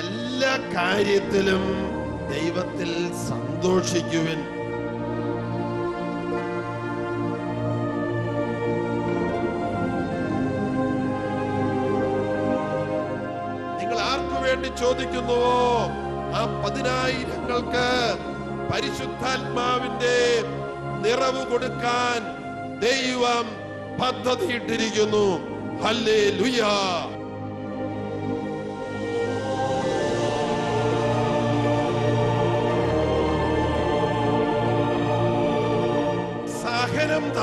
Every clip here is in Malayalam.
എല്ലാ കാര്യത്തിലും ദൈവത്തിൽ സന്തോഷിക്കുവിൻ. നിങ്ങൾ ആർക്കു വേണ്ടി ചോദിക്കുന്നുവോ ആ പതിനായിരങ്ങൾക്ക് പരിശുദ്ധാത്മാവിന്റെ നിറവ് കൊടുക്കാൻ ദൈവം പദ്ധതിയിട്ടിരിക്കുന്നു. ഹല്ലേ ലുയാ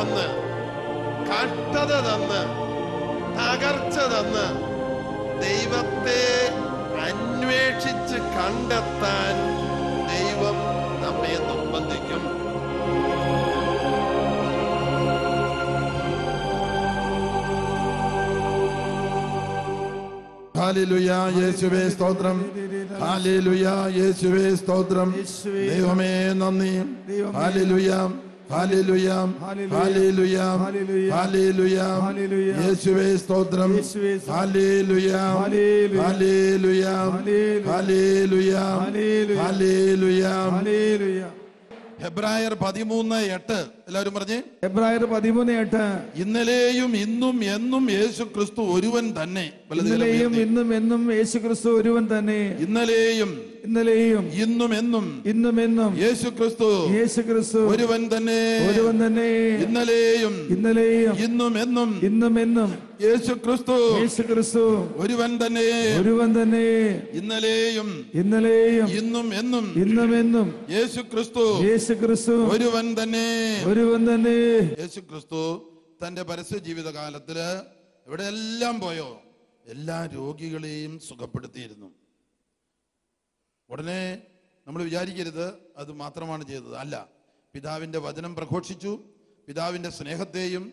തന്ന് കഷ്ടത തന്ന് തകർച്ച തന്ന് ദൈവത്തെ അന്വേഷിച്ച് കണ്ടെത്താൻ ദൈവം നമ്മെ നിർബന്ധിക്കും. യേശുവേ സ്തോത്രം. യേശുവേ സ്തോത്രം. ദൈവമേ നന്ദി. ഹാലേലുയാ. ഹാലേലുയാ ഹാലേലുയാം ഹാലേലുയാം യേശുവേ സ്തോത്രം ഹാലേലുയാം ഹാലേലുയാം ഹാലേലുയാം ഹാലേലുയാം ഹെബ്രായർ പതിമൂന്ന് എട്ട് എല്ലാവരും പറഞ്ഞേ ഹെബ്രായർ പതിമൂന്ന് എട്ട് ഇന്നലെയും ഇന്നും എന്നും യേശു ക്രിസ്തു ഒരുവൻ തന്നെ ഇന്നലെയും ഇന്നും എന്നും യേശു ക്രിസ്തു ഒരുവൻ തന്നെ ഇന്നലെയും ഇന്നലെയും ഇന്നും എന്നും ഇന്നും എന്നും യേശു ക്രിസ്തു യേശു ക്രിസ്തു ഒരുവൻ തന്നെ ഒരുവൻ തന്നെ ഇന്നലെയും ഇന്നലെയും ഇന്നും എന്നും ഇന്നും എന്നും യേശു ക്രിസ്തു യേശു ക്രിസ്തു ഒരുവൻ തന്നെ ഒരുവൻ തന്നെ ഇന്നലെയും ഇന്നലെയും ഇന്നും എന്നും ഇന്നും എന്നും യേശു ക്രിസ്തു യേശു ക്രിസ്തു ഒരുവൻ തന്നെ ഒരുവൻ തന്നെ യേശു ക്രിസ്തു തന്റെ പരസ്യ ജീവിതകാലത്തിൽ എവിടെയെല്ലാം പോയോ എല്ലാ രോഗികളെയും സുഖപ്പെടുത്തിയിരുന്നു. ഉടനെ നമ്മൾ വിചാരിക്കരുത് അത് മാത്രമാണ് ചെയ്തത്. അല്ല പിതാവിന്റെ വചനം പ്രഘോഷിച്ചു പിതാവിന്റെ സ്നേഹത്തെയും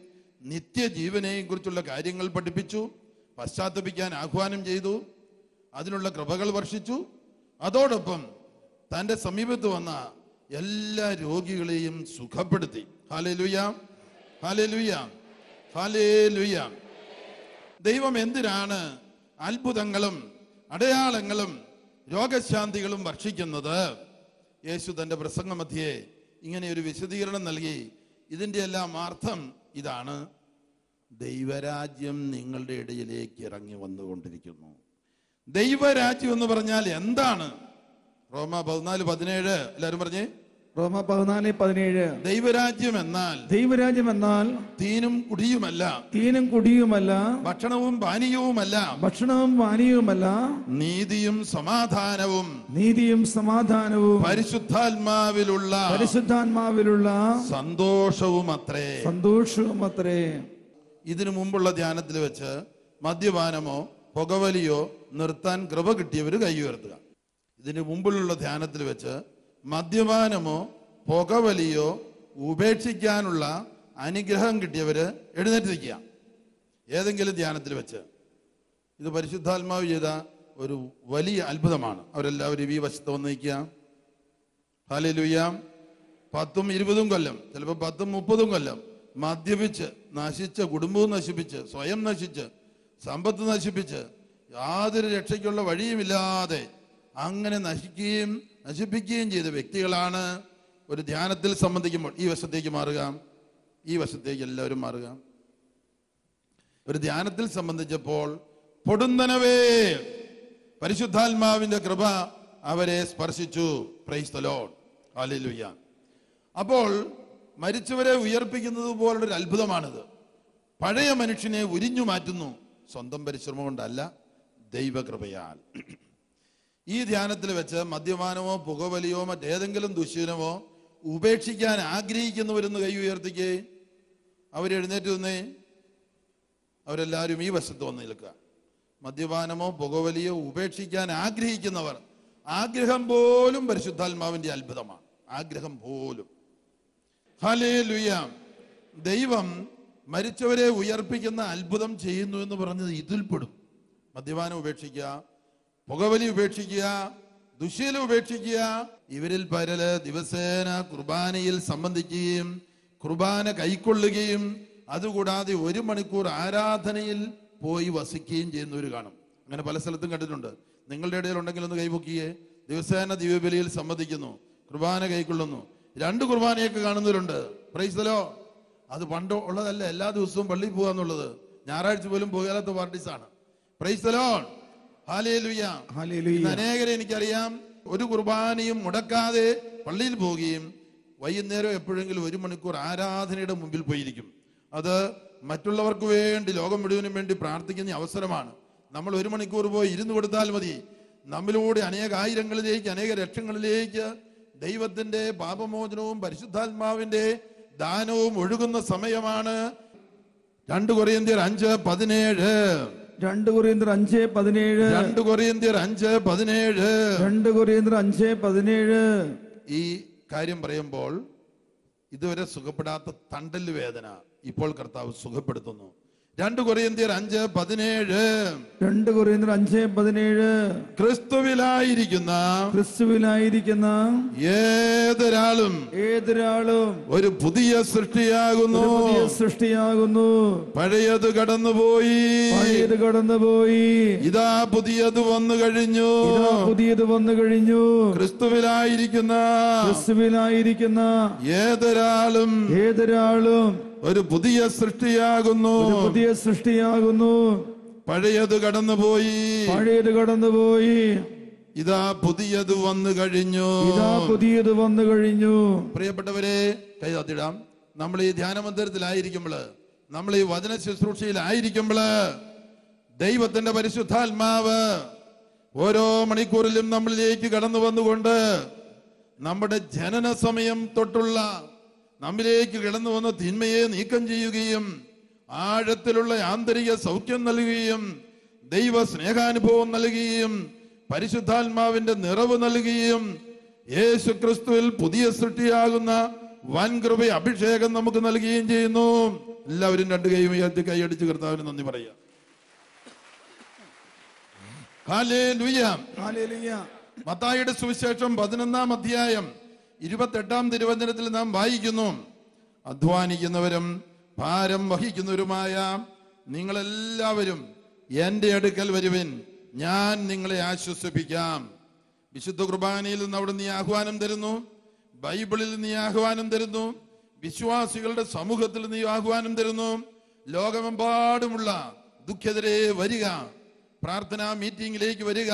നിത്യജീവനെയും കുറിച്ചുള്ള കാര്യങ്ങൾ പഠിപ്പിച്ചു പശ്ചാത്തപിക്കാൻ ആഹ്വാനം ചെയ്തു അതിനുള്ള കൃപകൾ വർഷിച്ചു. അതോടൊപ്പം തന്റെ സമീപത്ത് വന്ന എല്ലാ രോഗികളെയും സുഖപ്പെടുത്തി. ഹാലേ ലുയാം ഹാലേ ലുയാം ഹാലേ ലുയാം ദൈവം എന്തിനാണ് അത്ഭുതങ്ങളും അടയാളങ്ങളും രോഗശാന്തികളും വർഷിക്കുന്നത് യേശു തന്റെ പ്രസംഗമധ്യേ ഇങ്ങനെ ഒരു വിശദീകരണം നൽകി. ഇതിന്റെ എല്ലാം അർത്ഥം ഇതാണ്. ദൈവരാജ്യം നിങ്ങളുടെ ഇടയിലേക്ക് ഇറങ്ങി വന്നുകൊണ്ടിരിക്കുന്നു. ദൈവരാജ്യം എന്ന് പറഞ്ഞാൽ എന്താണ്? റോമ പതിനാല് പതിനേഴ്. എല്ലാവരും പറഞ്ഞേ? റോമ പതിനാല് പതിനേഴ്. ദൈവരാജ്യം എന്നാൽ ദൈവരാജ്യം എന്നാൽ തീനും കുടിയുമല്ല. തീനും കുടിയുമല്ല. ഭക്ഷണവും പാനീയവുമല്ല. ഭക്ഷണവും പാനീയവുമല്ല. നീതിയും സമാധാനവും നീതിയും സമാധാനവും പരിശുദ്ധാത്മാവിലുള്ള പരിശുദ്ധാത്മാവിലുള്ള സന്തോഷവും അത്രേ സന്തോഷവും അത്രേ ഇതിനു മുമ്പുള്ള ധ്യാനത്തിൽ വെച്ച് മദ്യപാനമോ പുകവലിയോ നിർത്താൻ കൃപ കിട്ടിയവർ കൈ ഉയർത്തുക. ഇതിനു മുമ്പിലുള്ള ധ്യാനത്തിൽ വെച്ച് മദ്യപാനമോ പുകവലിയോ ഉപേക്ഷിക്കാനുള്ള അനുഗ്രഹം കിട്ടിയവര് എഴുന്നേറ്റ് നിൽക്കുക ഏതെങ്കിലും ധ്യാനത്തിൽ വെച്ച്. ഇത് പരിശുദ്ധാത്മാവ് ചെയ്ത ഒരു വലിയ അത്ഭുതമാണ്. അവരെല്ലാവരും ഈ വശത്ത് വന്ന് നിൽക്കുക. ഹാലലുയ്യാം പത്തും ഇരുപതും കൊല്ലം. ചിലപ്പോൾ പത്തും മുപ്പതും കൊല്ലം. മദ്യപിച്ച് നശിച്ച കുടുംബവും നശിപ്പിച്ച് സ്വയം നശിച്ച് സമ്പത്ത് നശിപ്പിച്ച് യാതൊരു രക്ഷയ്ക്കുള്ള വഴിയുമില്ലാതെ അങ്ങനെ നശിക്കുകയും നശിപ്പിക്കുകയും ചെയ്ത വ്യക്തികളാണ് ഒരു ധ്യാനത്തിൽ സംബന്ധിക്കുമ്പോൾ ഈ വശത്തേക്ക് മാറുക ഈ വശത്തേക്ക് എല്ലാവരും മാറുക. ഒരു ധ്യാനത്തിൽ സംബന്ധിച്ചപ്പോൾ പൊടുന്നനവേ പരിശുദ്ധാത്മാവിന്റെ കൃപ അവരെ സ്പർശിച്ചു. പ്രൈസ്തലോ അലിലുയ്യ അപ്പോൾ മരിച്ചവരെ ഉയർപ്പിക്കുന്നത് പോലുള്ളൊരു അത്ഭുതമാണിത്. പഴയ മനുഷ്യനെ ഉരിഞ്ഞു മാറ്റുന്നു. സ്വന്തം പരിശ്രമം കൊണ്ടല്ല ദൈവകൃപയാൽ. ഈ ധ്യാനത്തിൽ വെച്ച് മദ്യപാനമോ പുകവലിയോ മറ്റേതെങ്കിലും ദുശ്ശീലമോ ഉപേക്ഷിക്കാൻ ആഗ്രഹിക്കുന്നവരെന്ന് കൈ ഉയർത്തിക്കേ. അവരെഴുന്നേറ്റ് നിന്നേ. അവരെല്ലാവരും ഈ വശത്ത് വന്ന് നിൽക്കുക മദ്യപാനമോ പുകവലിയോ ഉപേക്ഷിക്കാൻ ആഗ്രഹിക്കുന്നവർ ആഗ്രഹം പോലും പരിശുദ്ധാത്മാവിന്റെ അത്ഭുതമാണ്. ആഗ്രഹം പോലും. ഹലേ ദൈവം മരിച്ചവരെ ഉയർപ്പിക്കുന്ന അത്ഭുതം ചെയ്യുന്നു എന്ന് പറഞ്ഞത് ഇതിൽപ്പെടും. മദ്യപാനം ഉപേക്ഷിക്കുക പുകവലി ഉപേക്ഷിക്കുക ദുശീലം ഉപേക്ഷിക്കുക. ഇവരിൽ പരൽ ദിവസേന കുർബാനയിൽ സംബന്ധിക്കുകയും കുർബാന കൈക്കൊള്ളുകയും അതുകൂടാതെ ഒരു മണിക്കൂർ ആരാധനയിൽ പോയി വസിക്കുകയും ചെയ്യുന്നവർ കാണും. അങ്ങനെ പല സ്ഥലത്തും കണ്ടിട്ടുണ്ട്. നിങ്ങളുടെ ഇടയിൽ ഉണ്ടെങ്കിൽ ഒന്ന് കൈപൊക്കിയേ. ദിവസേന ദിവ്യബലിയിൽ സംബന്ധിക്കുന്നു കുർബാന കൈക്കൊള്ളുന്നു. രണ്ട് കുർബാനയൊക്കെ കാണുന്നവരുണ്ട്. പ്രൈസലോ അത് പണ്ട് ഉള്ളതല്ല എല്ലാ ദിവസവും പള്ളിയിൽ പോകുക എന്നുള്ളത് ഞായറാഴ്ച പോലും പോകാത്ത പാർട്ടീസാണ്. പ്രൈസലോ അനേകരെ എനിക്കറിയാം. ഒരു കുർബാനയും മുടക്കാതെ പള്ളിയിൽ പോവുകയും വൈകുന്നേരം എപ്പോഴെങ്കിലും ഒരു മണിക്കൂർ ആരാധനയുടെ മുമ്പിൽ പോയിരിക്കും. അത് മറ്റുള്ളവർക്ക് വേണ്ടി ലോകം മുഴുവനും വേണ്ടി പ്രാർത്ഥിക്കുന്ന അവസരമാണ്. നമ്മൾ ഒരു മണിക്കൂർ പോയി ഇരുന്ന് കൊടുത്താൽ മതി. നമ്മിലൂടെ അനേക ആയിരങ്ങളിലേക്ക് അനേക ലക്ഷങ്ങളിലേക്ക് ദൈവത്തിന്റെ പാപമോചനവും പരിശുദ്ധാത്മാവിന്റെ ദാനവും ഒഴുകുന്ന സമയമാണ്. രണ്ട് കൊറിയന്തിയർ അഞ്ച് പതിനേഴ്. രണ്ട് കൊറിയന്തർ അഞ്ച് പതിനേഴ്. രണ്ട് കൊറിയന്തിയർ അഞ്ച് പതിനേഴ്. രണ്ട് കൊറിയന്തർ അഞ്ച് പതിനേഴ്. ഈ കാര്യം പറയുമ്പോൾ ഇതുവരെ സുഖപ്പെടാത്ത തണ്ടൽ വേദന ഇപ്പോൾ കർത്താവ് സുഖപ്പെടുത്തുന്നു. രണ്ട് കൊറിയന്തിയർ അഞ്ച് പതിനേഴ്. രണ്ട് കൊറിയന്തിയർ അഞ്ച് പതിനേഴ്. ക്രിസ്തുവിലായിരിക്കുന്ന ക്രിസ്തുവിലായിരിക്കുന്ന ഏതൊരാളും ഏതൊരാളും ഒരു പുതിയ സൃഷ്ടിയാകുന്നു. സൃഷ്ടിയാകുന്നു. പഴയത് കടന്നുപോയി. പഴയത് കടന്നുപോയി. ഇതാ പുതിയത് വന്നു കഴിഞ്ഞു. പുതിയത് വന്നു കഴിഞ്ഞു. ക്രിസ്തുവിലായിരിക്കുന്ന ക്രിസ്തുവിലായിരിക്കുന്ന ഏതൊരാളും ഏതൊരാളും ഒരു പുതിയ സൃഷ്ടിയാകുന്നു. പുതിയ സൃഷ്ടിയാകുന്നു. പഴയത് കടന്നുപോയി. പഴയത് കടന്നുപോയി. ഇതാ പുതിയത് വന്നു കഴിഞ്ഞു. ഇതാ പുതിയത് വന്നു കഴിഞ്ഞു. പ്രിയപ്പെട്ടവരെ കൈ തത്തിടാം. നമ്മൾ ഈ ധ്യാന മന്ദിരത്തിലായിരിക്കുമ്പോൾ നമ്മൾ ഈ വചന ശുശ്രൂഷയിലായിരിക്കുമ്പോൾ ദൈവത്തിന്റെ പരിശുദ്ധാത്മാവ് ഓരോ മണിക്കൂറിലും നമ്മളിലേക്ക് കടന്നു വന്നുകൊണ്ട് നമ്മുടെ ജനന സമയം തൊട്ടുള്ള നമ്മിലേക്ക് കിടന്നു വന്ന തിന്മയെ നീക്കം ചെയ്യുകയും ആഴത്തിലുള്ള ആന്തരിക സൗഖ്യം നൽകുകയും ദൈവ സ്നേഹാനുഭവം നൽകുകയും പരിശുദ്ധാത്മാവിന്റെ നിറവ് നൽകുകയും യേശു ക്രിസ്തുവിൽ പുതിയ സൃഷ്ടിയാകുന്ന വൻകൃപ അഭിഷേകം നമുക്ക് നൽകുകയും ചെയ്യുന്നു. എല്ലാവരും രണ്ടു കൈ ഉയർത്തി കൈയടിച്ച് കർത്താവിന് നന്ദി പറയാം. മത്തായിയുടെ സുവിശേഷം പതിനൊന്നാം അധ്യായം. ഇരുപത്തെട്ടാം തിരുവചനത്തിൽ നാം വായിക്കുന്നു. അധ്വാനിക്കുന്നവരും ഭാരം വഹിക്കുന്നവരുമായ നിങ്ങളെല്ലാവരും എന്റെ അടുക്കൽ വരുവിൻ. ഞാൻ നിങ്ങളെ ആശ്വസിപ്പിക്കാം. വിശുദ്ധ കുർബാനയിൽ നിന്ന് അവിടെ നീ ആഹ്വാനം തരുന്നു. ബൈബിളിൽ നീ ആഹ്വാനം തരുന്നു. വിശ്വാസികളുടെ സമൂഹത്തിൽ നീ ആഹ്വാനം തരുന്നു. ലോകമെമ്പാടുമുള്ള ദുഃഖിതരെ വരിക. പ്രാർത്ഥനാ മീറ്റിംഗിലേക്ക് വരിക.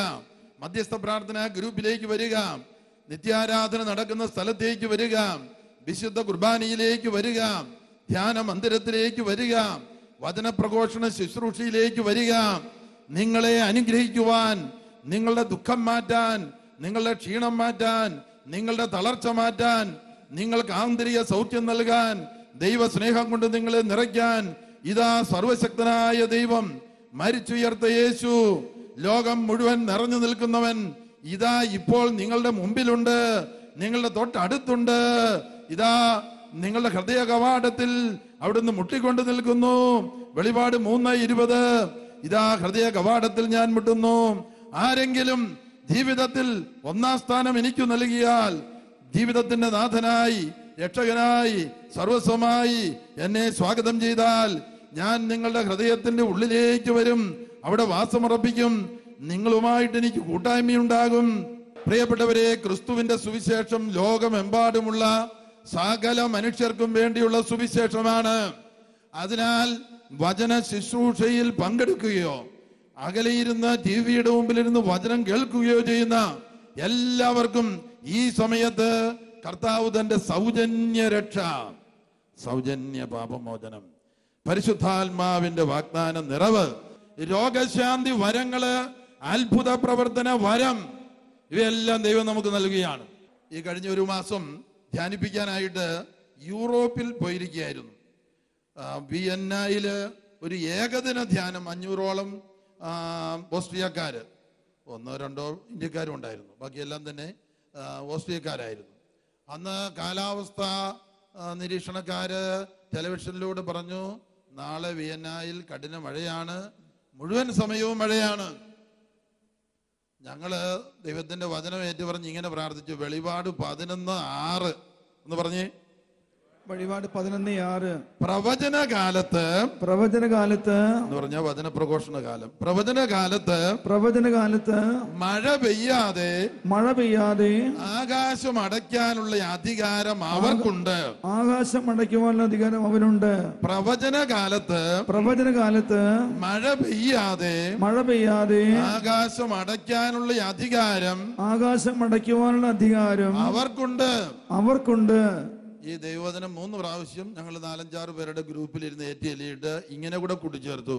മധ്യസ്ഥ പ്രാർത്ഥനാ ഗ്രൂപ്പിലേക്ക് വരിക. നിത്യാരാധന നടക്കുന്ന സ്ഥലത്തേക്ക് വരിക. വിശുദ്ധ കുർബാനയിലേക്ക് വരിക. ധ്യാന മന്ദിരത്തിലേക്ക് വരിക. വചനപ്രഘോഷണ ശുശ്രൂഷയിലേക്ക് വരിക. നിങ്ങളെ അനുഗ്രഹിക്കുവാൻ നിങ്ങളുടെ ദുഃഖം മാറ്റാൻ നിങ്ങളുടെ ക്ഷീണം മാറ്റാൻ നിങ്ങളുടെ തളർച്ച മാറ്റാൻ നിങ്ങൾക്ക് ആന്തരിക സൗഖ്യം നൽകാൻ ദൈവ സ്നേഹം കൊണ്ട് നിങ്ങളെ നിറയ്ക്കാൻ ഇതാ സർവശക്തനായ ദൈവം മരിച്ചുയർത്ത യേശു. ലോകം മുഴുവൻ നിറഞ്ഞു നിൽക്കുന്നവൻ ഇതാ ഇപ്പോൾ നിങ്ങളുടെ മുമ്പിലുണ്ട് നിങ്ങളുടെ തൊട്ടടുത്തുണ്ട്. ഇതാ നിങ്ങളുടെ ഹൃദയ കവാടത്തിൽ അവിടുന്ന് മുട്ടിക്കൊണ്ട് നിൽക്കുന്നു. വെളിപാട് മൂന്ന് ഇരുപത്. ഇതാ ഹൃദയ കവാടത്തിൽ ഞാൻ മുട്ടുന്നു. ആരെങ്കിലും ജീവിതത്തിൽ ഒന്നാം സ്ഥാനം എനിക്ക് നൽകിയാൽ ജീവിതത്തിന്റെ നാഥനായി രക്ഷകനായി സർവസ്വമായി എന്നെ സ്വാഗതം ചെയ്താൽ ഞാൻ നിങ്ങളുടെ ഹൃദയത്തിന്റെ ഉള്ളിലേക്ക് വരും. അവിടെ വാസമുറപ്പിക്കും. നിങ്ങളുമായിട്ട് എനിക്ക് കൂട്ടായ്മയുണ്ടാകും. പ്രിയപ്പെട്ടവരെ ക്രിസ്തുവിന്റെ സുവിശേഷം ലോകമെമ്പാടുമുള്ള സകല മനുഷ്യർക്കും വേണ്ടിയുള്ള സുവിശേഷമാണ്. അതിനാൽ വചന ശുശ്രൂഷയിൽ പങ്കെടുക്കുകയോ അകലെയിരുന്ന് ടി വിയുടെ മുമ്പിലിരുന്ന് വചനം കേൾക്കുകയോ ചെയ്യുന്ന എല്ലാവർക്കും ഈ സമയത്ത് കർത്താവ് തന്റെ സൗജന്യ രക്ഷ സൗജന്യ പാപമോചനം പരിശുദ്ധാത്മാവിന്റെ വാഗ്ദാന നിറവ് രോഗശാന്തി വരങ്ങൾ അത്ഭുത പ്രവർത്തന വരം ഇവയെല്ലാം ദൈവം നമുക്ക് നൽകുകയാണ്. ഈ കഴിഞ്ഞ ഒരു മാസം ധ്യാനിപ്പിക്കാനായിട്ട് യൂറോപ്പിൽ പോയിരിക്കുകയായിരുന്നു. വിയന്നയിൽ ഒരു ഏകദിന ധ്യാനം അഞ്ഞൂറോളം ഓസ്ട്രിയക്കാർ ഒന്നോ രണ്ടോ ഇന്ത്യക്കാരും ഉണ്ടായിരുന്നു. ബാക്കിയെല്ലാം തന്നെ ഓസ്ട്രിയക്കാരായിരുന്നു. അന്ന് കാലാവസ്ഥ നിരീക്ഷണക്കാർ ടെലിവിഷനിലൂടെ പറഞ്ഞു നാളെ വിയന്നയിൽ കഠിന മഴയാണ് മുഴുവൻ സമയവും മഴയാണ്. ഞങ്ങൾ ദൈവത്തിന്റെ വചനം ഏറ്റു പറഞ്ഞ് ഇങ്ങനെ പ്രാർത്ഥിച്ചു. വെളിപാട് പതിനൊന്ന് ആറ്. എന്ന് പറഞ്ഞേ. വഴിപാട് പതിനൊന്ന് ആറ്. പ്രവചന കാലത്ത് പ്രവചന കാലത്ത് എന്ന് പറഞ്ഞ വചന പ്രഘോഷണ കാലം പ്രവചന കാലത്ത് പ്രവചന കാലത്ത് മഴ പെയ്യാതെ മഴ പെയ്യാതെ ആകാശം അടയ്ക്കാനുള്ള അധികാരം അവർക്കുണ്ട്. ആകാശം അടയ്ക്കുവാനുള്ള അധികാരം അവനുണ്ട് പ്രവചന കാലത്ത് പ്രവചന കാലത്ത് മഴ പെയ്യാതെ മഴ പെയ്യാതെ ആകാശം അടയ്ക്കാനുള്ള അധികാരം ആകാശം അടയ്ക്കുവാനുള്ള അധികാരം അവർക്കുണ്ട്. അവർക്കുണ്ട്. ഈ ദൈവവചനം മൂന്ന് പ്രാവശ്യം ഞങ്ങൾ നാലഞ്ചാറ് പേരുടെ ഗ്രൂപ്പിൽ ഇരുന്ന് എലിയിട്ട് ഇങ്ങനെ കൂടെ കൂട്ടിച്ചേർത്തു.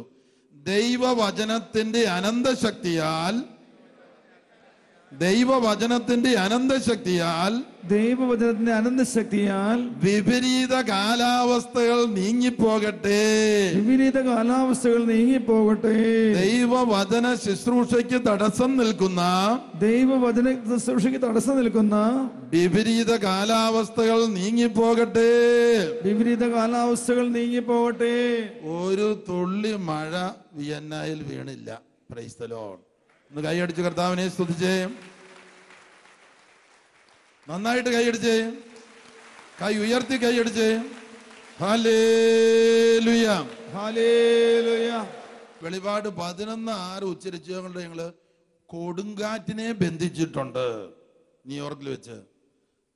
ദൈവവചനത്തിന്റെ അനന്തശക്തിയാൽ ദൈവവചനത്തിന്റെ അനന്തശക്തിയാൽ ദൈവവചനത്തിന്റെ അനന്തശക്തിയാൽ വിപരീത കാലാവസ്ഥകൾ നീങ്ങിപ്പോകട്ടെ. വിപരീത കാലാവസ്ഥകൾ നീങ്ങിപ്പോകട്ടെ. ദൈവവചന ശുശ്രൂഷയ്ക്ക് തടസ്സം നിൽക്കുന്ന ദൈവവചന ശുശ്രൂഷയ്ക്ക് തടസ്സം നിൽക്കുന്ന വിപരീത കാലാവസ്ഥകൾ നീങ്ങിപ്പോകട്ടെ. വിപരീത കാലാവസ്ഥകൾ നീങ്ങിപ്പോകട്ടെ. ഒരു തുള്ളി മഴ വിയന്നയിൽ വീണില്ല. പ്രൈസ്തലോൺ ഒന്ന് കൈയടിച്ച് കർത്താവിനെ സ്തുതിച്ചേ. നന്നായിട്ട് കൈയടിച്ചേ. കൈ ഉയർത്തി കൈയടിച്ചേ. ഹല്ലേലൂയ. വെളിപാട് പതിനൊന്ന് ആറ് ഉച്ചരിച്ചു കൊണ്ട് ഞങ്ങൾ കൊടുങ്കാറ്റിനെ ബന്ധിച്ചിട്ടുണ്ട്. ന്യൂയോർക്കിൽ വെച്ച്.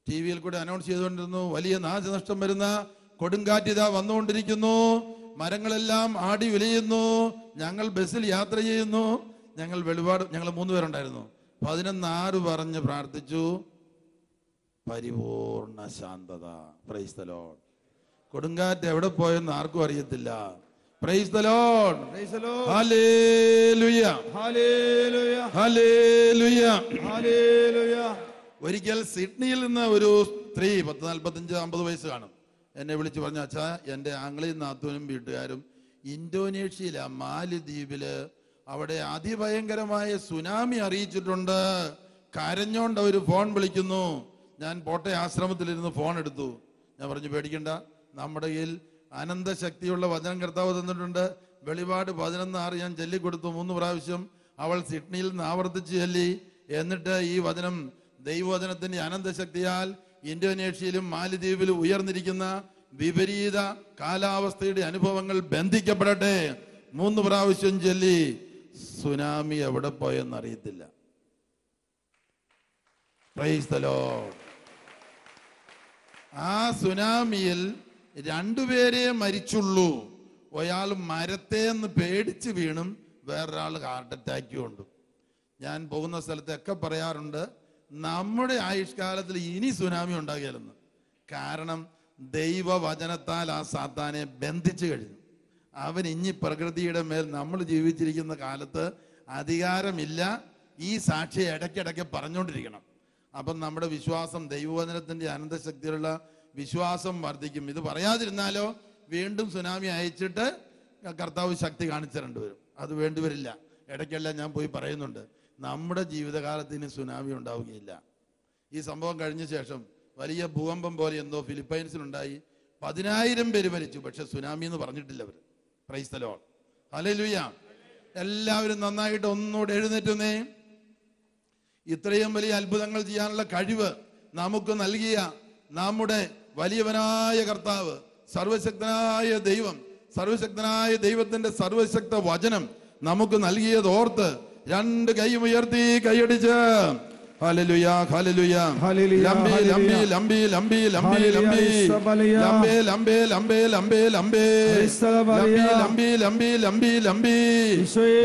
ടി വിയിൽ കൂടെ അനൗൺസ് ചെയ്തുകൊണ്ടിരുന്നു. വലിയ നാശനഷ്ടം വരുന്ന കൊടുങ്കാറ്റ് ഇതാ വന്നുകൊണ്ടിരിക്കുന്നു. മരങ്ങളെല്ലാം ആടി വിലയുന്നു. ഞങ്ങൾ ബസ്സിൽ യാത്ര ചെയ്യുന്നു. ഞങ്ങൾ വെളിപാട് ഞങ്ങൾ മൂന്ന് പേരുണ്ടായിരുന്നു. പതിനൊന്നാറ് ആറ് പറഞ്ഞ് പ്രാർത്ഥിച്ചു. പരിപൂർണ ശാന്തത. പ്രൈസ് ദ ലോർഡ് കൊടുങ്കാറ്റ് എവിടെ പോയെന്ന് ആർക്കും അറിയത്തില്ല. Praise the lord Praise the Lord. Hallelujah hallelujah hallelujah hallelujah ഒരിക്കൽ സിഡ്നിയിൽ നിന്ന് ഒരു സ്ത്രീ പത്ത് നാൽപ്പത്തഞ്ച് അമ്പത് വയസ്സ് കാണും. എന്നെ വിളിച്ചു പറഞ്ഞു അച്ഛാ എന്റെ ആംഗ്ലയും നാത്തൂനും വീട്ടുകാരും ഇന്തോനേഷ്യയിലെ മാലിദ്വീപിൽ അവിടെ അതിഭയങ്കരമായ സുനാമി അറിയിച്ചിട്ടുണ്ട്. കരഞ്ഞോണ്ട് അവർ ഫോൺ വിളിക്കുന്നു. ഞാൻ പോട്ടെ ആശ്രമത്തിലിരുന്ന് ഫോൺ എടുത്തു. ഞാൻ പറഞ്ഞു പേടിക്കണ്ട. നമ്മുടെ കയ്യിൽ അനന്തശക്തിയുള്ള വചനം കർത്താവ് തന്നിട്ടുണ്ട്. വെളിപാട് പതിനൊന്ന് ആറ് ഞാൻ ചൊല്ലിക്കൊടുത്തു. മൂന്ന് പ്രാവശ്യം അവൾ സിഡ്നിയിൽ നിന്ന് ആവർത്തിച്ച് ചൊല്ലി. എന്നിട്ട് ഈ വചനം ദൈവവചനത്തിന്റെ അനന്തശക്തിയാൽ ഇന്തോനേഷ്യയിലും മാലിദ്വീപിലും ഉയർന്നിരിക്കുന്ന വിപരീത കാലാവസ്ഥയുടെ അനുഭവങ്ങൾ ബന്ധിക്കപ്പെടട്ടെ. മൂന്ന് പ്രാവശ്യം ചൊല്ലി. സുനാമി എവിടെ പോയെന്ന് അറിയത്തില്ല. ആ സുനാമിയിൽ രണ്ടുപേരെ മരിച്ചുള്ളൂ. ഒരാൾ മരത്തേന്ന് പേടിച്ച് വീണും വേറൊരാൾ ഹാർട്ട് അറ്റാക്ക് കൊണ്ടു ഞാൻ പോകുന്ന സ്ഥലത്തൊക്കെ പറയാറുണ്ട് നമ്മുടെ ആയുഷ്കാലത്തിൽ ഇനി സുനാമി ഉണ്ടാകില്ലെന്ന്. കാരണം ദൈവവചനത്താൽ ആ സാത്താനെ ബന്ധിച്ചു കഴിഞ്ഞു. അവൻ ഇനി പ്രകൃതിയുടെ മേൽ നമ്മൾ ജീവിച്ചിരിക്കുന്ന കാലത്ത് അധികാരമില്ല. ഈ സാക്ഷിയെ ഇടയ്ക്കിടയ്ക്ക് പറഞ്ഞുകൊണ്ടിരിക്കണം. അപ്പം നമ്മുടെ വിശ്വാസം ദൈവവചനത്തിന്റെ അനന്തശക്തിയിലുള്ള വിശ്വാസം വർദ്ധിക്കും. ഇത് പറയാതിരുന്നാലോ വീണ്ടും സുനാമി അയച്ചിട്ട് കർത്താവ് ശക്തി കാണിച്ചു വരും അത് വേണ്ടിവരില്ല. ഇടയ്ക്കെല്ലാം ഞാൻ പോയി പറയുന്നുണ്ട്. നമ്മുടെ ജീവിതകാലത്ത് ഇനി സുനാമി ഉണ്ടാവുകയില്ല. ഈ സംഭവം കഴിഞ്ഞ ശേഷം വലിയ ഭൂകമ്പം പോലെ എന്തോ ഫിലിപ്പൈൻസിലുണ്ടായി. പതിനായിരം പേര് മരിച്ചു. പക്ഷെ സുനാമി എന്ന് പറഞ്ഞിട്ടില്ല അവർ ക്രൈസ്തലോ ഹല്ലേലൂയ എല്ലാവരും നന്നായിട്ട് ഒന്നുകൂടെ എഴുന്നേറ്റുന്നേ. ഇത്രയും വലിയ അത്ഭുതങ്ങൾ ചെയ്യാനുള്ള കഴിവ് നമുക്ക് നൽകിയ നമ്മുടെ വലിയവനായ കർത്താവ് സർവശക്തനായ ദൈവം സർവശക്തനായ ദൈവത്തിന്റെ സർവശക്ത വചനം നമുക്ക് നൽകിയത് ഓർത്ത് രണ്ട് കൈ ഉയർത്തി കൈയടിച്ച് ഹല്ലേലൂയ ഹല്ലേലൂയ ലംബി ലംബി. ലംബി ലംബി ലംബി ലംബി. ലംബേ ലംബേ ലംബേ ലംബേ ലംബേ. ലംബി ലംബി ലംബി ലംബി.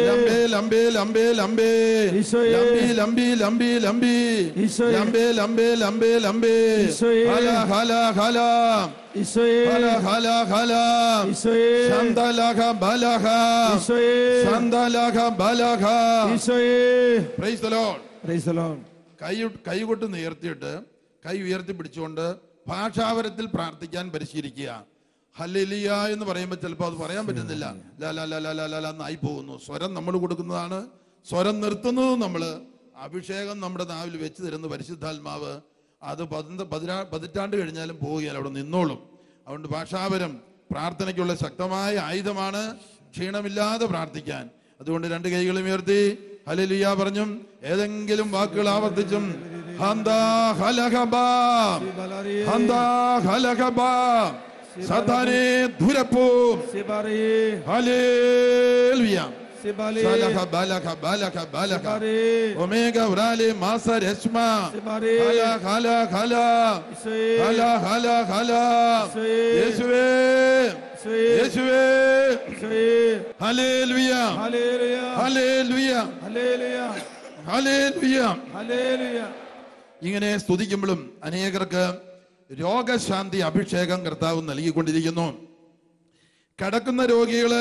ലംബേ ലംബേ ലംബേ ലംബേ. ലംബി ലംബി ലംബി ലംബി. ലംബേ ലംബേ ലംബേ. ഹല ഹല ഹല ഹല ഹല ഈശോയെ ശന്തലഹ ബലഹ ഈശോയെ ശന്തലഹ ബലഹ ഈശോയെ praise the lord Praise the Lord. കൈ കൈ കൊണ്ട് ഉയർത്തിയിട്ട് കൈ ഉയർത്തി പിടിച്ചുകൊണ്ട് ഭാഷാവരത്തിൽ പ്രാർത്ഥിക്കാൻ പരിശീലിക്കുക. ഹല്ലേലിയ എന്ന് പറയുമ്പോൾ ചിലപ്പോൾ അത് പറയാൻ പറ്റുന്നില്ല. ലാ ലാ ലാ ലാ ലാ ലാ ലാ എന്നായി പോകുന്നു. സ്വരം നമ്മൾ കൊടുക്കുന്നതാണ്. സ്വരം നിർത്തുന്നതും നമ്മൾ. അഭിഷേകം നമ്മുടെ നാവിൽ വെച്ച് തരുന്ന പരിശുദ്ധാത്മാവ്. അത് പതിന പതിനാ പതിറ്റാണ്ട് കഴിഞ്ഞാലും പോവുകയാണ് അവിടെ നിന്നോളും. അതുകൊണ്ട് ഭാഷാപരം പ്രാർത്ഥനയ്ക്കുള്ള ശക്തമായ ആയുധമാണ് ക്ഷീണമില്ലാതെ പ്രാർത്ഥിക്കാൻ. അതുകൊണ്ട് രണ്ട് കൈകളും ഉയർത്തി. ഹലലിയ പറഞ്ഞു ഏതെങ്കിലും വാക്കുകൾ ആവർത്തിച്ചും യേശുവേ. ഇങ്ങനെ സ്തുതിക്കുമ്പോഴും അനേകർക്ക് രോഗശാന്തി അഭിഷേകം കർത്താവ് നൽകിക്കൊണ്ടിരിക്കുന്നു. കിടക്കുന്ന രോഗികൾ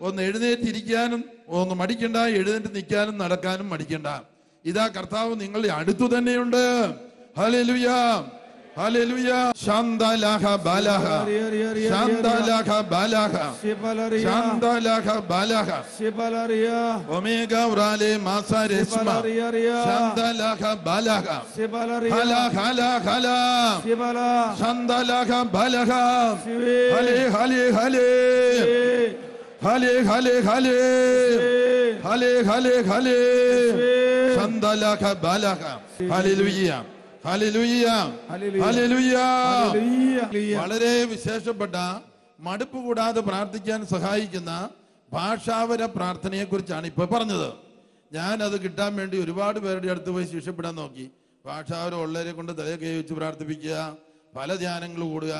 ഒന്ന് എഴുന്നേറ്റിരിക്കാനും ഒന്ന് മടിക്കണ്ട എഴുന്നേറ്റ് നിൽക്കാനും നടക്കാനും മടിക്കണ്ട. ഇതാ കർത്താവ് നിങ്ങളുടെ അടുത്തു തന്നെയുണ്ട്. ഹലേ Hallelujah. Shandalaka balaha. Shandalaka balaha. Shandalaka balaha. Omega urale masa resma. Shandalaka balaha. Hala hala hala. Shandalaka balaha. Hale hale hale. Hale hale hale. Hale hale hale. Shandalaka balaha. Hallelujah. വളരെ വിശേഷപ്പെട്ട മടുപ്പ് കൂടാതെ പ്രാർത്ഥിക്കാൻ സഹായിക്കുന്ന ഭാഷാവര പ്രാർത്ഥനയെ കുറിച്ചാണ് ഇപ്പൊ പറഞ്ഞത്. ഞാൻ അത് കിട്ടാൻ വേണ്ടി ഒരുപാട് പേരുടെ അടുത്ത് പോയി ശിക്ഷപ്പെടാൻ നോക്കി. ഭാഷാവര ഉള്ളവരെ കൊണ്ട് തലയെ കൈ വെച്ച് പ്രാർത്ഥിപ്പിക്കുക പല ധ്യാനങ്ങൾ കൂടുക.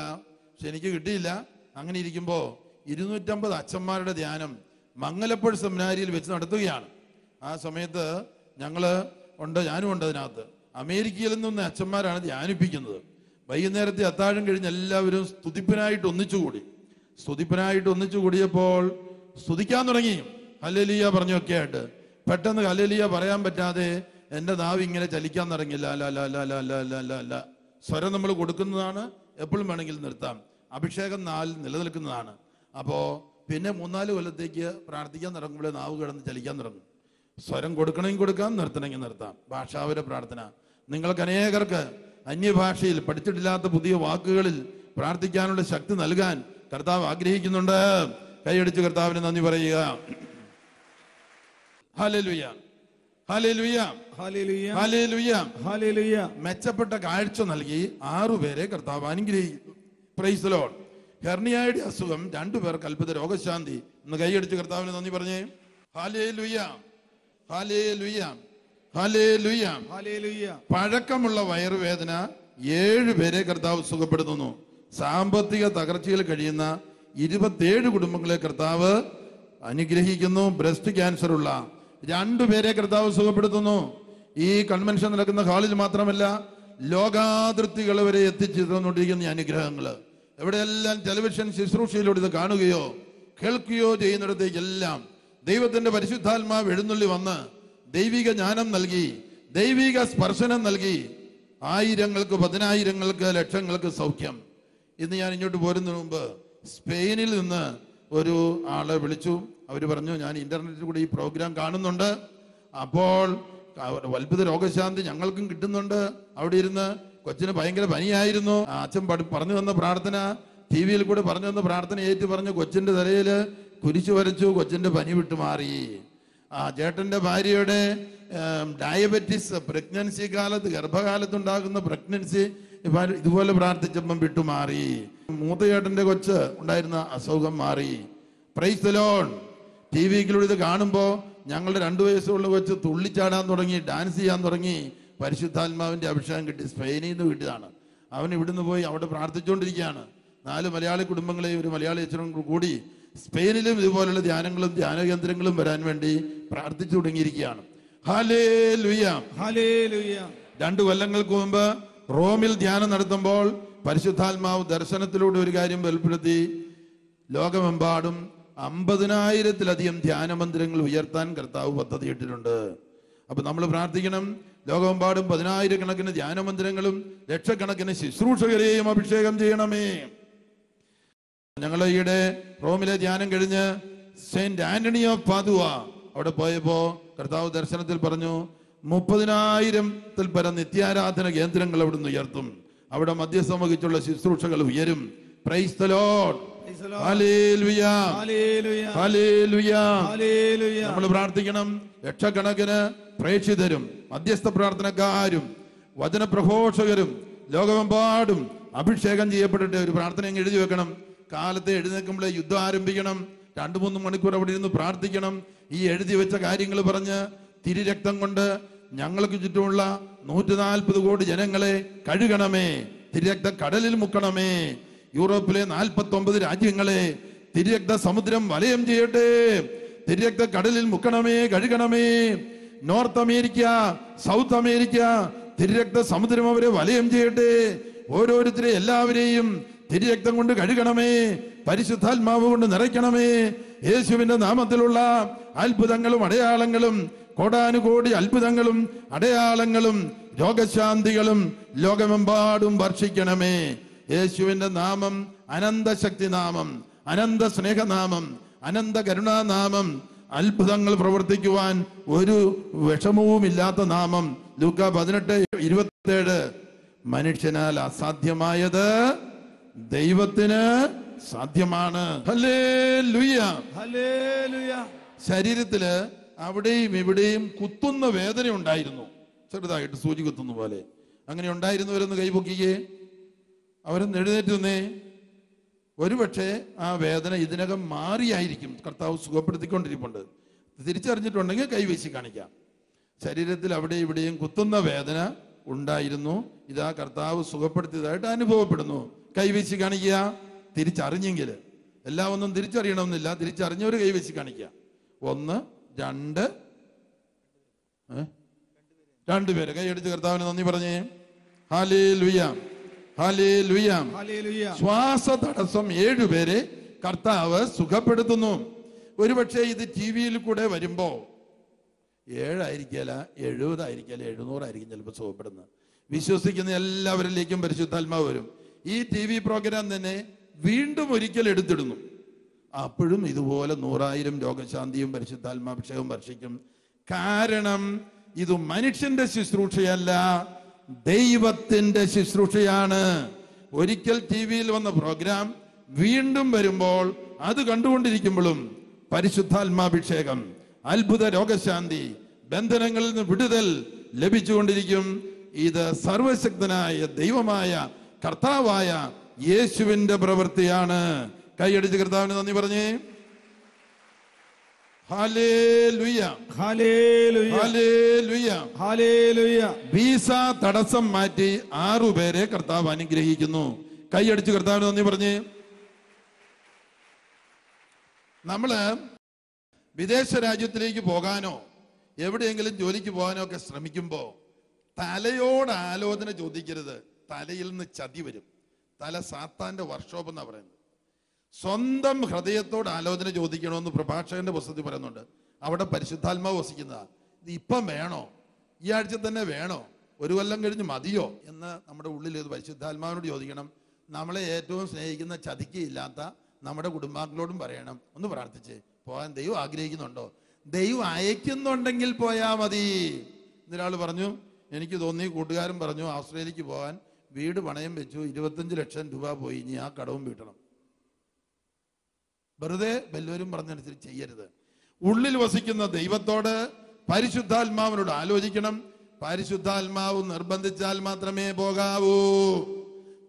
പക്ഷെ എനിക്ക് കിട്ടിയില്ല. അങ്ങനെ ഇരിക്കുമ്പോൾ ഇരുന്നൂറ്റമ്പത് അച്ഛന്മാരുടെ ധ്യാനം മംഗലപ്പുഴ സെമിനാരിയിൽ വെച്ച് നടത്തുകയാണ്. ആ സമയത്ത് ഞങ്ങൾ ഉണ്ട് ഞാനും ഉണ്ട് അതിനകത്ത്. അമേരിക്കയിൽ നിന്ന് അച്ഛന്മാരാണ് ധ്യാനിപ്പിക്കുന്നത്. വൈകുന്നേരത്തെ അത്താഴം കഴിഞ്ഞ് എല്ലാവരും സ്തുതിപ്പനായിട്ട് ഒന്നിച്ചുകൂടി സ്തുതിപ്പനായിട്ട് ഒന്നിച്ചു കൂടിയപ്പോൾ സ്തുതിക്കാൻ തുടങ്ങി. ഹല്ലേലൂയ പറഞ്ഞൊക്കെ ആയിട്ട് പെട്ടെന്ന് ഹല്ലേലൂയ പറയാൻ പറ്റാതെ എന്റെ നാവ് ഇങ്ങനെ ചലിക്കാൻ തുടങ്ങില്ല അല്ല അല്ല അല്ല അല്ല അല്ല അല്ല അല്ല അല്ല സ്വരം നമ്മൾ കൊടുക്കുന്നതാണ്. എപ്പോഴും വേണമെങ്കിൽ നിർത്താം. അഭിഷേകം നാലിൽ നിലനിൽക്കുന്നതാണ്. അപ്പോൾ പിന്നെ മൂന്നാൽ കൊല്ലത്തേക്ക് പ്രാർത്ഥിക്കാൻ തുടങ്ങുമ്പോൾ നാവ് കിടന്ന് ചലിക്കാൻ തുടങ്ങും. സ്വരം കൊടുക്കണമെങ്കിൽ കൊടുക്കാം നിർത്തണമെങ്കിൽ നിർത്താം. ഭാഷാവര പ്രാർത്ഥന. നിങ്ങൾക്ക് അനേകർക്ക് അന്യഭാഷയിൽ പഠിച്ചിട്ടില്ലാത്ത പുതിയ വാക്കുകളിൽ പ്രാർത്ഥിക്കാനുള്ള ശക്തി നൽകാൻ കർത്താവ് ആഗ്രഹിക്കുന്നുണ്ട്. കൈയടിച്ച് കർത്താവിന് നന്ദി പറയുക. മെച്ചപ്പെട്ട കാഴ്ച നൽകി ആറുപേരെ കർത്താവ് അനുഗ്രഹിക്കുന്നു. പ്രൈസ് ലോഡ് ഹെർണിയായുടെ അസുഖം രണ്ടുപേർക്ക് അത്ഭുത രോഗശാന്തി. ഒന്ന് കൈയടിച്ച് കർത്താവിന് നന്ദി പറഞ്ഞേ. ഹാലേ ലുയാം ഹാലേ Hallelujah. പഴക്കമുള്ള വയറുവേദന ഏഴ് പേരെ കർത്താവ് സുഖപ്പെടുത്തുന്നു. സാമ്പത്തിക തകർച്ചയിൽ കഴിയുന്ന ഇരുപത്തിയേഴ് കുടുംബങ്ങളെ കർത്താവ് അനുഗ്രഹിക്കുന്നു. ബ്രസ്റ്റ് ക്യാൻസർ ഉള്ള രണ്ടുപേരെ കർത്താവ് സുഖപ്പെടുത്തുന്നു. ഈ കൺവെൻഷൻ നടക്കുന്ന ഹാളിൽ മാത്രമല്ല ലോകാതിർത്തികൾ വരെ എത്തിച്ചേർന്നുകൊണ്ടിരിക്കുന്ന ഈ അനുഗ്രഹങ്ങൾ. എവിടെയെല്ലാം ടെലിവിഷൻ ശുശ്രൂഷയിലൂടെ ഇത് കാണുകയോ കേൾക്കുകയോ ചെയ്യുന്നിടത്തേക്കെല്ലാം ദൈവത്തിന്റെ പരിശുദ്ധാത്മാവ് എഴുന്നള്ളി വന്ന് ദൈവിക ജ്ഞാനം നൽകി ദൈവിക സ്പർശനം നൽകി. ആയിരങ്ങൾക്ക് പതിനായിരങ്ങൾക്ക് ലക്ഷങ്ങൾക്ക് സൗഖ്യം. ഇന്ന് ഞാൻ ഇങ്ങോട്ട് പോരുന്നതിന് മുമ്പ് സ്പെയിനിൽ നിന്ന് ഒരു ആളെ വിളിച്ചു. അവർ പറഞ്ഞു ഞാൻ ഇന്റർനെറ്റിൽ കൂടി ഈ പ്രോഗ്രാം കാണുന്നുണ്ട്. അപ്പോൾ അത്ഭുത രോഗശാന്തി ഞങ്ങൾക്കും കിട്ടുന്നുണ്ട്. അവിടെ ഇരുന്ന് കൊച്ചിന് ഭയങ്കര പനിയായിരുന്നു. അച്ഛൻ പറഞ്ഞു തന്ന പ്രാർത്ഥന ടി വിയിൽ കൂടെ പറഞ്ഞു തന്ന പ്രാർത്ഥന ഏറ്റു പറഞ്ഞു കൊച്ചിന്റെ തലയിൽ കുരിശു വരച്ചു കൊച്ചിന്റെ പനി വിട്ടുമാറി. ആ ചേട്ടന്റെ ഭാര്യയുടെ ഡയബറ്റിസ് പ്രഗ്നൻസി കാലത്ത് ഗർഭകാലത്ത് ഉണ്ടാകുന്ന പ്രഗ്നൻസി ഇതുപോലെ പ്രാർത്ഥിച്ചപ്പം വിട്ടുമാറി. മൂത്ത ചേട്ടന്റെ കൊച്ച് ഉണ്ടായിരുന്ന അസുഖം മാറി. പ്രൈസ് ലോൺ ടി വിയിലൂടെ ഇത് കാണുമ്പോൾ ഞങ്ങളുടെ രണ്ടു വയസ്സുള്ള കൊച്ച് തുള്ളിച്ചാടാൻ തുടങ്ങി ഡാൻസ് ചെയ്യാൻ തുടങ്ങി. പരിശുദ്ധാത്മാവിന്റെ അഭിഷേകം കിട്ടി. സ്പെയിനിൽ നിന്ന് കിട്ടിയതാണ് അവൻ ഇവിടുന്ന് പോയി അവിടെ പ്രാർത്ഥിച്ചുകൊണ്ടിരിക്കുകയാണ്. നാല് മലയാളി കുടുംബങ്ങളെ ഒരു മലയാളി അച്ഛനും കൂടി സ്പെയിനിലും ഇതുപോലുള്ള ധ്യാനങ്ങളും ധ്യാന കേന്ദ്രങ്ങളും വരാൻ വേണ്ടി പ്രാർത്ഥിച്ചു തുടങ്ങിയിരിക്കുകയാണ്. രണ്ടു കൊല്ലങ്ങൾക്ക് മുമ്പ് റോമിൽ ധ്യാനം നടത്തുമ്പോൾ പരിശുദ്ധാത്മാവ് ദർശനത്തിലൂടെ ഒരു കാര്യം വെളിപ്പെടുത്തി. ലോകമെമ്പാടും അമ്പതിനായിരത്തിലധികം ധ്യാന മന്ദിരങ്ങൾ ഉയർത്താൻ കർത്താവ് പദ്ധതിയിട്ടിട്ടുണ്ട്. അപ്പൊ നമ്മൾ പ്രാർത്ഥിക്കണം. ലോകമെമ്പാടും പതിനായിരക്കണക്കിന് ധ്യാന മന്ദിരങ്ങളും ലക്ഷക്കണക്കിന് ശുശ്രൂഷകരെയും അഭിഷേകം ചെയ്യണമേ. ഞങ്ങൾ ഈയിടെ റോമിലെ ധ്യാനം കഴിഞ്ഞ് സെന്റ് ആന്റണി ഓഫ് പാതുവ അവിടെ പോയപ്പോ കർത്താവ് ദർശനത്തിൽ പറഞ്ഞു മുപ്പതിനായിരത്തിൽ പരം നിത്യാരാധന കേന്ദ്രങ്ങൾ അവിടുന്ന് ഉയർത്തും. അവിടെ മധ്യസ്ഥം വഹിച്ചുള്ള ശുശ്രൂഷകൾ ഉയരും. Praise the. നമ്മൾ പ്രാർത്ഥിക്കണം. ലക്ഷക്കണക്കിന് പ്രേക്ഷിതരും മധ്യസ്ഥ പ്രാർത്ഥനക്കാരും വചനപ്രഘോഷകരും ലോകമെമ്പാടും അഭിഷേകം ചെയ്യപ്പെട്ടിട്ട് ഒരു പ്രാർത്ഥന എഴുതി വെക്കണം. കാലത്തെ എഴുന്നേൽക്കുമ്പോഴേ യുദ്ധം ആരംഭിക്കണം. രണ്ടു മൂന്ന് മണിക്കൂർ അവിടെ ഇരുന്ന് പ്രാർത്ഥിക്കണം. ഈ എഴുതി വെച്ച കാര്യങ്ങൾ പറഞ്ഞ് തിരിരക്തം കൊണ്ട് ഞങ്ങൾക്ക് ചുറ്റുമുള്ള നൂറ്റി നാൽപ്പത് കോടി ജനങ്ങളെ കഴുകണമേ. തിരിരക്ത കടലിൽ മുക്കണമേ. യൂറോപ്പിലെ നാൽപ്പത്തി ഒമ്പത് രാജ്യങ്ങളെ തിരിരക്ത സമുദ്രം വലയം ചെയ്യട്ടെ. തിരിരക്ത കടലിൽ മുക്കണമേ കഴുകണമേ. നോർത്ത് അമേരിക്ക സൗത്ത് അമേരിക്ക തിരിരക്ത സമുദ്രം അവരെ വലയം ചെയ്യട്ടെ. ഓരോരുത്തരെ എല്ലാവരെയും തിരിരക്തം കൊണ്ട് കഴുകണമേ പരിശുദ്ധാത്മാവ് കൊണ്ട് നിറയ്ക്കണമേ. യേശുവിന്റെ നാമത്തിലുള്ള അത്ഭുതങ്ങളും അടയാളങ്ങളും കോടാനുകോടി അത്ഭുതങ്ങളും അടയാളങ്ങളും രോഗശാന്തികളും ലോകമെമ്പാടും വർഷിക്കണമേ. യേശുവിന്റെ നാമം അനന്തശക്തി നാമം അനന്ത സ്നേഹനാമം അനന്ത കരുണാനാമം അത്ഭുതങ്ങൾ പ്രവർത്തിക്കുവാൻ ഒരു വിഷമവും ഇല്ലാത്ത നാമം. ലൂക്ക പതിനെട്ട് ഇരുപത്തേഴ്. മനുഷ്യനാൽ അസാധ്യമായത് ദൈവത്തിന് സാധ്യമാണ്. ശരീരത്തിൽ അവിടെയും ഇവിടെയും കുത്തുന്ന വേദന ഉണ്ടായിരുന്നു. ചെറുതായിട്ട് സൂചി കുത്തുന്ന പോലെ. അങ്ങനെ ഉണ്ടായിരുന്നവരൊന്ന് കൈപൊക്കിക്കേ. അവരൊന്ന് എഴുന്നേറ്റ് നിന്നേ. ഒരുപക്ഷെ ആ വേദന ഇതിനകം മാറിയായിരിക്കും. കർത്താവ് സുഖപ്പെടുത്തിക്കൊണ്ടിരിപ്പുണ്ട്. തിരിച്ചറിഞ്ഞിട്ടുണ്ടെങ്കിൽ കൈവീശി കാണിക്കാം. ശരീരത്തിൽ അവിടെ ഇവിടെയും കുത്തുന്ന വേദന ഉണ്ടായിരുന്നു. ഇതാ കർത്താവ് സുഖപ്പെടുത്തിയതായിട്ട് അനുഭവപ്പെടുന്നു. കൈവീശി കാണിക്കുക തിരിച്ചറിഞ്ഞെങ്കിൽ. എല്ലാം ഒന്നും തിരിച്ചറിയണമെന്നില്ല. തിരിച്ചറിഞ്ഞവർ കൈവീശി കാണിക്കുക. ഒന്ന് രണ്ട്? രണ്ടുപേര് കൈയടിച്ച് കർത്താവിന് നന്ദി പറഞ്ഞേ. ഹാലേ ലുയാം ഹാലേ ലുയാം ശ്വാസ തടസ്സം ഏഴുപേരെ കർത്താവ് സുഖപ്പെടുത്തുന്നു. ഒരുപക്ഷെ ഇത് ടി വിയിൽ കൂടെ വരുമ്പോ ഏഴായിരിക്കല എഴുപതായിരിക്കല എഴുന്നൂറായിരിക്കും ചിലപ്പോൾ സുഖപ്പെടുന്നത്. വിശ്വസിക്കുന്ന എല്ലാവരിലേക്കും പരിശുദ്ധാത്മാവ് വരും. ഈ ടി വി പ്രോഗ്രാം തന്നെ വീണ്ടും ഒരിക്കൽ എടുത്തിടുന്നു. അപ്പോഴും ഇതുപോലെ നൂറായിരം രോഗശാന്തിയും പരിശുദ്ധാത്മാഭിഷേകവും വർഷിക്കും. കാരണം ഇത് മനുഷ്യന്റെ ശുശ്രൂഷയല്ല ദൈവത്തിന്റെ ശുശ്രൂഷയാണ്. ഒരിക്കൽ ടി വിയിൽ വന്ന പ്രോഗ്രാം വീണ്ടും വരുമ്പോൾ അത് കണ്ടുകൊണ്ടിരിക്കുമ്പോഴും പരിശുദ്ധാത്മാഭിഷേകം അത്ഭുത രോഗശാന്തി ബന്ധനങ്ങളിൽ നിന്ന് വിടുതൽ ലഭിച്ചുകൊണ്ടിരിക്കും. ഇത് സർവശക്തനായ ദൈവമായ കർത്താവായ യേശുവിന്റെ പ്രവൃത്തിയാണ്. കൈയടിച്ച് കർത്താവിന് നന്ദി പറഞ്ഞേ. വീസ തടസ്സം മാറ്റി ആറുപേരെ കർത്താവ് അനുഗ്രഹിക്കുന്നു. കൈയടിച്ച് കർത്താവിന് നന്ദി പറഞ്ഞേ. നമ്മൾ വിദേശ രാജ്യത്തിലേക്ക് പോകാനോ എവിടെയെങ്കിലും ജോലിക്ക് പോകാനോ ഒക്കെ ശ്രമിക്കുമ്പോ തലയോട് ആലോചന ചോദിക്കരുത്. തലയിൽ നിന്ന് ചതി വരും. തല സാത്താന്റെ വർക്ക്ഷോപ്പ് എന്നാ പറയുന്നത്. സ്വന്തം ഹൃദയത്തോട് ആലോചന ചോദിക്കണമെന്ന് പ്രഭാഷകന്റെ പുസ്തകത്തിൽ പറയുന്നുണ്ട്. അവിടെ പരിശുദ്ധാത്മാവ് വസിക്കുന്നതാ. ഇത് ഇപ്പം വേണോ? ഈ ആഴ്ച തന്നെ വേണോ? ഒരു കൊല്ലം കഴിഞ്ഞ് മതിയോ? എന്ന് നമ്മുടെ ഉള്ളിൽ ഇത് പരിശുദ്ധാത്മാവിനോട് ചോദിക്കണം. നമ്മളെ ഏറ്റവും സ്നേഹിക്കുന്ന ചതിക്കയില്ലാത്ത നമ്മുടെ കുടുംബാംഗങ്ങളോടും പറയണം. ഒന്ന് പ്രാർത്ഥിച്ച്. പോകാൻ ദൈവം ആഗ്രഹിക്കുന്നുണ്ടോ? ദൈവം അയക്കുന്നുണ്ടെങ്കിൽ പോയാൽ മതി. എന്നൊരാൾ പറഞ്ഞു എനിക്ക് തോന്നി കൂട്ടുകാരൻ പറഞ്ഞു ഓസ്ട്രേലിയക്ക് പോകാൻ വീട് പണയം വെച്ചു ഇരുപത്തഞ്ച് ലക്ഷം രൂപ പോയി ഇനി ആ കടവും വീട്ടണം. വെറുതെ വല്ലവരും പറഞ്ഞനുസരിച്ച് ചെയ്യരുത്. ഉള്ളിൽ വസിക്കുന്ന ദൈവത്തോട് പരിശുദ്ധാത്മാവിനോട് ആലോചിക്കണം. പരിശുദ്ധാത്മാവ് നിർബന്ധിച്ചാൽ മാത്രമേ പോകാവൂ.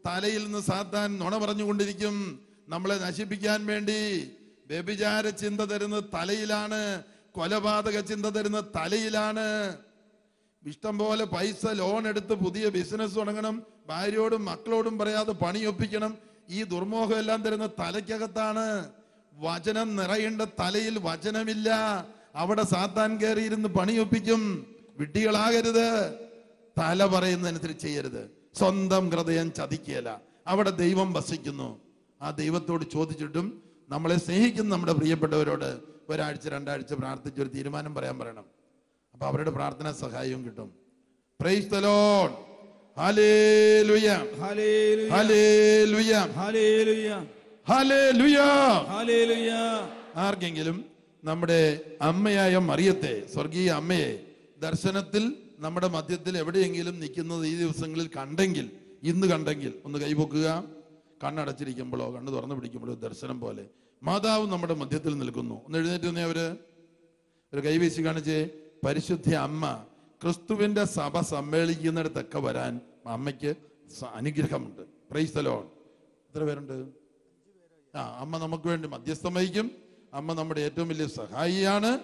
തലയിൽ നിന്ന് സാത്താൻ നുണ പറഞ്ഞുകൊണ്ടിരിക്കും. നമ്മളെ നശിപ്പിക്കാൻ വേണ്ടി വ്യഭിചാര ചിന്ത തരുന്നത് തലയിലാണ് കൊലപാതക ചിന്ത തരുന്നത് തലയിലാണ്. ഇഷ്ടം പോലെ പൈസ ലോൺ എടുത്ത് പുതിയ ബിസിനസ് തുടങ്ങണം. ഭാര്യയോടും മക്കളോടും പറയാതെ പണിയൊപ്പിക്കണം ഈ ദുർമോഹം എല്ലാം തരുന്ന തലയ്ക്കകത്താണ് വചനം നിറയേണ്ട തലയിൽ വചനമില്ല. അവിടെ സാത്താൻ കയറിയിരുന്ന് പണിയൊപ്പിക്കും വിഡ്ഢികളാകരുത്. തല പറയുന്നതനുസരിച്ച് ചെയ്യരുത്. സ്വന്തം ഹൃദയം ചതിക്കുകയല്ല. അവിടെ ദൈവം വസിക്കുന്നു. ആ ദൈവത്തോട് ചോദിച്ചിട്ടും നമ്മളെ സ്നേഹിക്കുന്ന നമ്മുടെ പ്രിയപ്പെട്ടവരോട് ഒരാഴ്ച രണ്ടാഴ്ച പ്രാർത്ഥിച്ചൊരു തീരുമാനം പറയാൻ പറയണം. അപ്പൊ അവരുടെ പ്രാർത്ഥന സഹായവും കിട്ടും. Praise the lord hallelujah hallelujah hallelujah hallelujah hallelujah hallelujah ആർക്കെങ്കിലും നമ്മുടെ അമ്മയായ മറിയത്തെ സ്വർഗീയ അമ്മയെ ദർശനത്തിൽ നമ്മുടെ മധ്യത്തിൽ എവിടെയെങ്കിലും നിൽക്കുന്നത് ഈ ദിവസങ്ങളിൽ കണ്ടെങ്കിൽ ഇന്ന് കണ്ടെങ്കിൽ ഒന്ന് കൈപൊക്കുക. കണ്ണടച്ചിരിക്കുമ്പോഴോ കണ്ണ് തുറന്നു പിടിക്കുമ്പോഴോ ദർശനം പോലെ. മാതാവ് നമ്മുടെ മധ്യത്തിൽ നിൽക്കുന്നു. ഒന്ന് എഴുന്നേറ്റ് തന്നെ അവർ. ഒരു കൈവീശി കാണിച്ച്. പരിശുദ്ധ അമ്മ ക്രിസ്തുവിന്റെ സഭ സമ്മേളിക്കുന്നിടത്തൊക്കെ വരാൻ അമ്മയ്ക്ക് അനുഗ്രഹമുണ്ട്. അനുഗ്രഹമുണ്ട് ലോൺ എത്ര പേരുണ്ട്? ആ അമ്മ നമുക്ക് വേണ്ടി മധ്യസ്ഥം വഹിക്കും. അമ്മ നമ്മുടെ ഏറ്റവും വലിയ സഹായിയാണ്.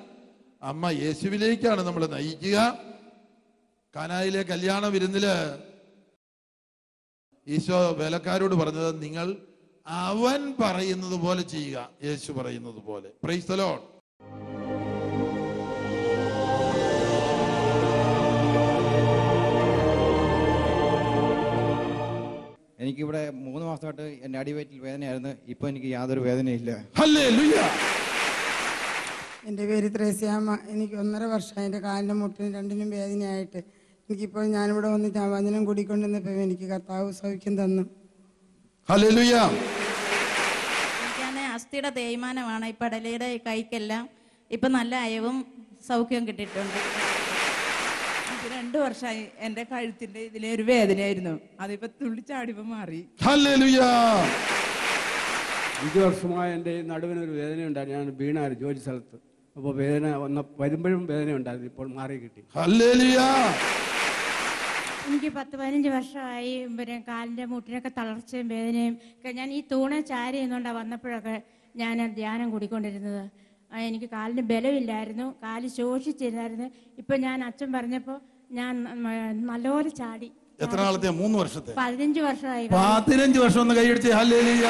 അമ്മ യേശുവിലേക്കാണ് നമ്മൾ നയിക്കുക. കാനായിലെ കല്യാണ വിരുന്നിൽ ഈശോ വേലക്കാരോട് പറഞ്ഞത് നിങ്ങൾ അവൻ പറയുന്നത് പോലെ ചെയ്യുക. യേശു പറയുന്നത് പോലെ. പ്രൈസ് പ്രൈസ്തലോൺ എനിക്കിവിടെ മൂന്ന് മാസമായിട്ട് എന്റെ അടിവയറ്റിൽ വേദനയായിരുന്നു. ഇപ്പോൾ എനിക്ക് യാതൊരു വേദനയില്ല എന്റെ പേര് ത്രേസ്യാമ്മ. എനിക്ക് ഒന്നര വർഷം എന്റെ കാലിന്റെ മുട്ടിനും രണ്ടിനും വേദനയായിട്ട്. എനിക്കിപ്പോൾ ഞാനിവിടെ വന്ന് ഞാൻ വചനം കൂടിക്കൊണ്ടിരുന്നപ്പോൾ എനിക്ക് കർത്താവ് സൗഖ്യം തന്നു. എനിക്കാണെങ്കിൽ എനിക്കാണ് അസ്ഥിയുടെ തേയ്മാനമാണ്. ഇപ്പം ഇടലയുടെ കൈക്കെല്ലാം ഇപ്പം നല്ല അയവും സൗഖ്യവും കിട്ടിയിട്ടുണ്ട്. എനിക്ക് രണ്ടു വർഷമായി എന്റെ കഴുത്തിന്റെ ഇതിലെ ഒരു വേദനയായിരുന്നു. അതിപ്പോ തുള്ളിച്ചാടിപ്പോ മാറി. അഞ്ചു വർഷമായ എന്റെ ഒരു വേദന ഉണ്ടായിരുന്നു ഞാൻ വീണായിരുന്നു ജോലി സ്ഥലത്ത്. അപ്പോൾ വേദന വന്ന വരുമ്പോഴും വേദന ഉണ്ടായിരുന്നു ഇപ്പോൾ മാറി കിട്ടി. എനിക്ക് പത്ത് പതിനഞ്ച് വർഷമായി പിന്നെ കാലിന്റെ മുട്ടിനൊക്കെ തളർച്ചയും വേദനയും ഒക്കെ. ഞാൻ ഈ തൂണ ചാരി എന്നുകൊണ്ടാണ് വന്നപ്പോഴൊക്കെ ഞാൻ ധ്യാനം കൂടിക്കൊണ്ടിരുന്നത്. എനിക്ക് കാലിന് ബലമില്ലായിരുന്നു. കാൽ ശോഷിച്ചിരുന്നായിരുന്നു. ഇപ്പം ഞാൻ അച്ഛൻ പറഞ്ഞപ്പോൾ ഞാൻ നല്ലപോലെ ചാടി. എത്ര നാളത്തെ? മൂന്ന് വർഷത്തെ. പതിനഞ്ച് വർഷമായി. പതിനഞ്ച് വർഷം ഒന്ന് കൈയടിച്ച്. ഹല്ലേലൂയ.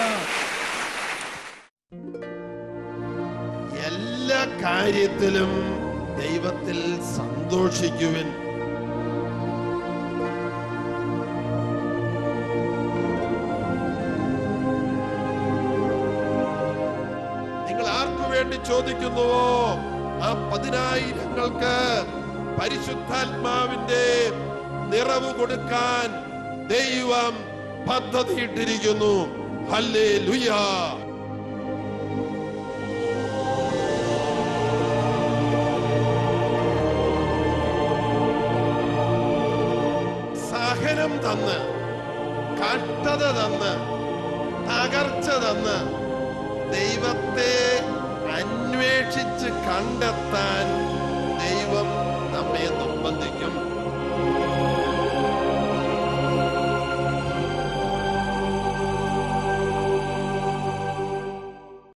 എല്ലാ കാര്യത്തിലും ദൈവത്തിൽ സന്തോഷിക്കുവിൻ. നിങ്ങൾ ആർക്കു വേണ്ടി ചോദിക്കുന്നുവോ? ആ പതിനായിരങ്ങൾക്ക് പരിശുദ്ധാത്മാവിന്റെ നിറവ് കൊടുക്കാൻ ദൈവം പദ്ധതിയിട്ടിരിക്കുന്നു. ഹല്ലേ സഹനം തന്ന് കട്ടത തന്ന് തകർച്ച തന്ന് ദൈവത്തെ അന്വേഷിച്ച് കണ്ടെത്താൻ